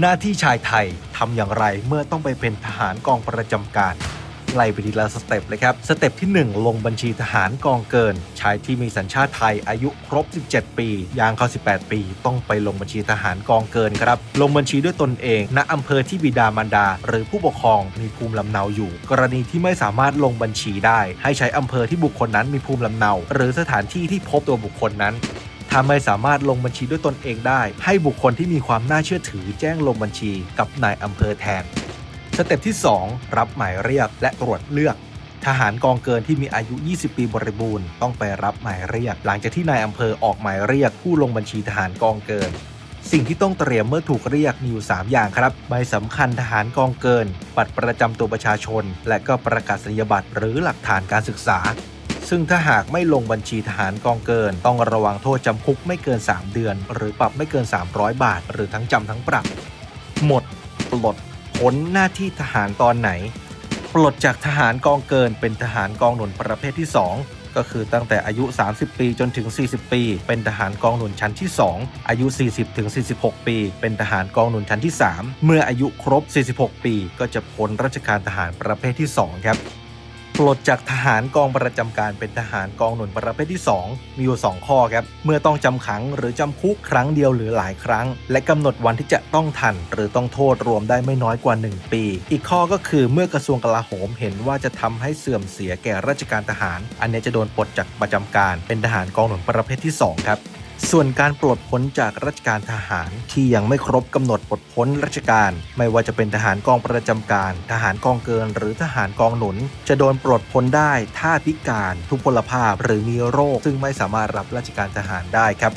หน้าที่ชายไทยทำอย่างไรเมื่อต้องไปเป็นทหารกองประจำการไล่ไปทีละสเต็ปเลยครับ สเต็ปที่ 1 ลงบัญชีทหารกองเกิน ชายที่มีสัญชาติไทยอายุครบ 17 ปีย่างเข้า 18 ปี ต้องไปลงบัญชีทหารกองเกินครับ ลงบัญชีด้วยตนเองณอำเภอที่บิดามารดา หรือผู้ปกครองมีภูมิลำเนาอยู่ กรณีที่ไม่สามารถลงบัญชีได้ ให้ใช้อำเภอที่บุคคลนั้นมีภูมิลำเนา หรือสถานที่ที่พบตัวบุคคลนั้น ถ้าไม่สามารถลงบัญชีด้วยตนเองได้ ให้บุคคลที่มีความน่าเชื่อถือแจ้งลงบัญชีกับนายอำเภอแทน สเต็ปที่ 2 รับหมายเรียกและตรวจเลือก ทหารกองเกินที่มีอายุ 20 ปีบริบูรณ์ต้องไปรับหมายเรียก หลังจากที่นายอำเภอออกหมายเรียกผู้ลงบัญชีทหารกองเกิน สิ่งที่ต้องเตรียมเมื่อถูกเรียกมีอยู่3อย่างครับ ใบสำคัญทหารกองเกิน บัตรประจำตัวประชาชน และก็ประกาศนียบัตรหรือหลักฐานการศึกษา ซึ่งถ้าหากไม่ลงบัญชีทหารกองเกิน ต้องระวังโทษจำคุกไม่เกิน 3 เดือน หรือปรับไม่เกิน 300 บาท หรือทั้งจำทั้งปรับ หมดปลดพ้นหน้าที่ทหารตอนไหน ปลดจากทหารกองเกินเป็นทหารกองหนุนประเภทที่ 2ก็คือตั้งแต่อายุ 30 ปีจนถึง 40 ปี เป็นทหารกองหนุนชั้นที่ 2 อายุ 40 ถึง 46 ปี เป็นทหารกองหนุนชั้นที่ 3 เมื่ออายุครบ 46 ปี ก็จะพ้นราชการทหารประเภทที่ 2 ครับ ปลดจากทหารกองประจำการเป็นทหารกองหนุนประเภทที่ 2 มีอยู่ 2 ข้อครับ เมื่อต้องจำขังหรือจำคุกครั้งเดียวหรือหลายครั้ง และกำหนดวันที่จะต้องทัน หรือต้องโทษรวมได้ไม่น้อยกว่า 1 ปี อีกข้อก็คือเมื่อกระทรวงกลาโหมเห็นว่าจะทำให้เสื่อมเสียแก่ราชการทหาร อันนี้จะโดนปลดจากประจำการเป็นทหารกองหนุนประเภทที่2ครับ ส่วนการปลดพ้นจากราชการทหารที่ยังไม่ครบกำหนดปลดพ้นราชการ ไม่ว่าจะเป็นทหารกองประจำการ ทหารกองเกิน หรือทหารกองหนุน จะโดนปลดพ้นได้ถ้าพิการ ทุพพลภาพหรือมีโรค ซึ่งไม่สามารถรับราชการทหารได้ครับ